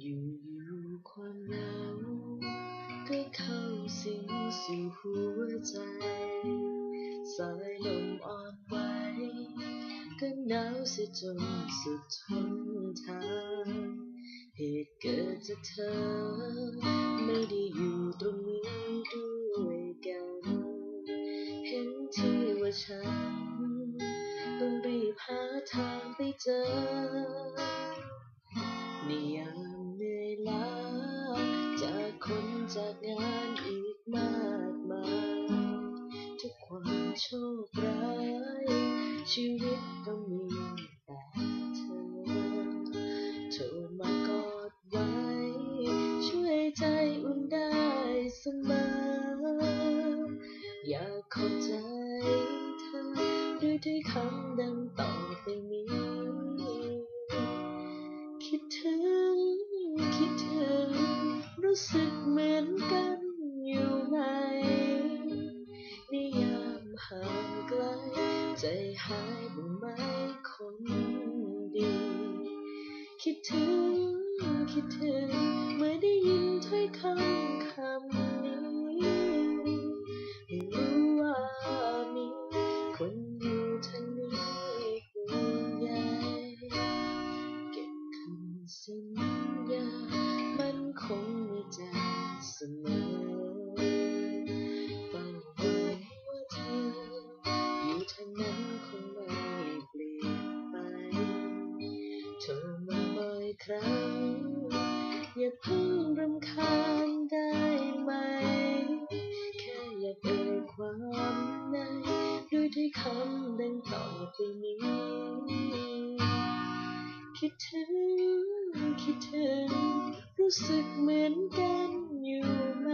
อยู่อยู่ความเหงาก็เข้าสิงสู่หัวใจ สายลมอ่อนไหวก็หนาวเสียจนสุดทนทางเหตุเกิดจากเธอ ไม่ได้อยู่ตรงนี้ด้วยกัน เห็นทีว่าฉัน ต้องรีบหาทางไปเจอใน จากงานอีกมากมายทุกความโชคร้าย ชีวิตต้องมีแต่เธอโทรมากอดไว้ ช่วยใจอุ่นได้เสมออยากขอบใจเธอด้วยถ้อยคำดังต่อไปนี้ คิดถึง คิดถึงรู้สึก ห่างไกล ใจหายบ้างไหมคนดี คิดถึง คิดถึง เมื่อได้ยินถ้อยคำคำนี้ให้รู้ว่ามี คนอยู่ทางนี้ห่วงใยเก็บคำสัญญา คำดังต่อไปนี้ คิดถึง คิดถึง รู้สึกเหมือนกันอยู่ไหม